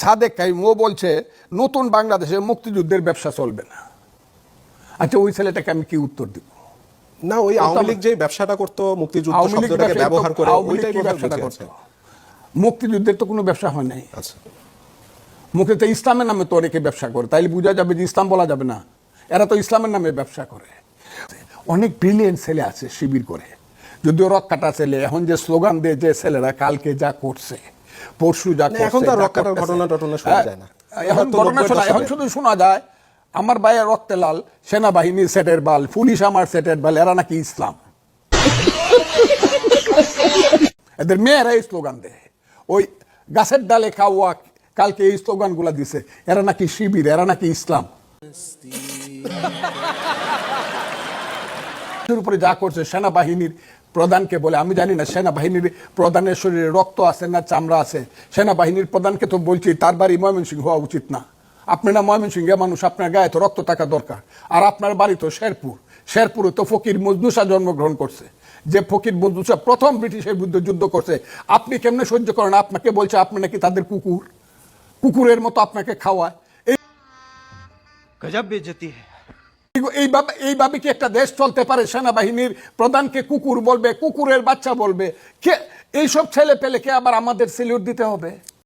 সাদেক কাইম ও বলছে নতুন বাংলাদেশে মুক্তিযুদ্ধের ব্যবসা চলবে না। আচ্ছা ওই ছেলেটাকে আমি কি উত্তর দিব? না ওই আওয়ামী লীগ যে ব্যবসাটা করতো মুক্তিযুদ্ধ শব্দটাকে ব্যবহার করে ওইটাই ব্যবসাটা করতো? মুক্তিযুদ্ধের তো কোনো ব্যবসা হয় নাই। আচ্ছা। মুক্তিতে ইসলামের নামে তো অনেকে ব্যবসা করে তাইলে বোঝা যাবে যে ইসলাম বলা যাবে না। এরা তো ইসলামের নামে ব্যবসা করে। অনেক ব্রিলিয়েন্ট ছেলে আছে শিবির করে। যদিও রক কাটা ছেলে এখন যে স্লোগান দিয়ে যে ছেলেরা কালকে যা করছে পরশু যা এখন তো আর যা রক কাটার ঘটনা টটনা শোনা হ্যাঁ, যায় না। এখন ঘটনা শোনা এখন শুধু শোনা যায় আমার ভাইয়ের রক্তে লাল সেনাবাহিনী সেটের বাল পুলিশ আমার সেটের বাল এরা নাকি ইসলাম। এদের মেয়েরা এই স্লোগান দেয়। ওই গাছের ডালে খাওয়া কালকে এই স্লোগানগুলা দিছে এরা নাকি শিবির এরা নাকি ইসলাম। এর উপরে যা করছে সেনাবাহিনীর প্রধানকে বলে, আমি জানি না, সেনাবাহিনীর প্রধানের শরীরে রক্ত আছে না চামড়া আছে। সেনাবাহিনীর প্রধানকে তো বলছি, তার বাড়ি ময়মনসিংহ হওয়া উচিত না। আপনি না ময়মনসিংহে মানুষ, আপনার গায়ে তো রক্ত থাকা দরকার। আর আপনার বাড়ি তো শেরপুর। শেরপুরে তো ফকির মজদুসা জন্মগ্রহণ করছে। যে ফকির মজদুসা প্রথম ব্রিটিশের বিরুদ্ধে যুদ্ধ করছে, আপনি কেমনে সহ্য করেন? আপনাকে বলছে, আপনি নাকি তাদের কুকুর। কুকুরের মতো আপনাকে খাওয়ায়। এই গজব বেজতি। হ্যাঁ এইভাবে এইভাবে কি একটা দেশ চলতে পারে? সেনাবাহিনীর প্রধানকে কুকুর বলবে, কুকুরের বাচ্চা বলবে। কে এইসব ছেলে পেলেকে আবার আমাদের সিলিউট দিতে হবে।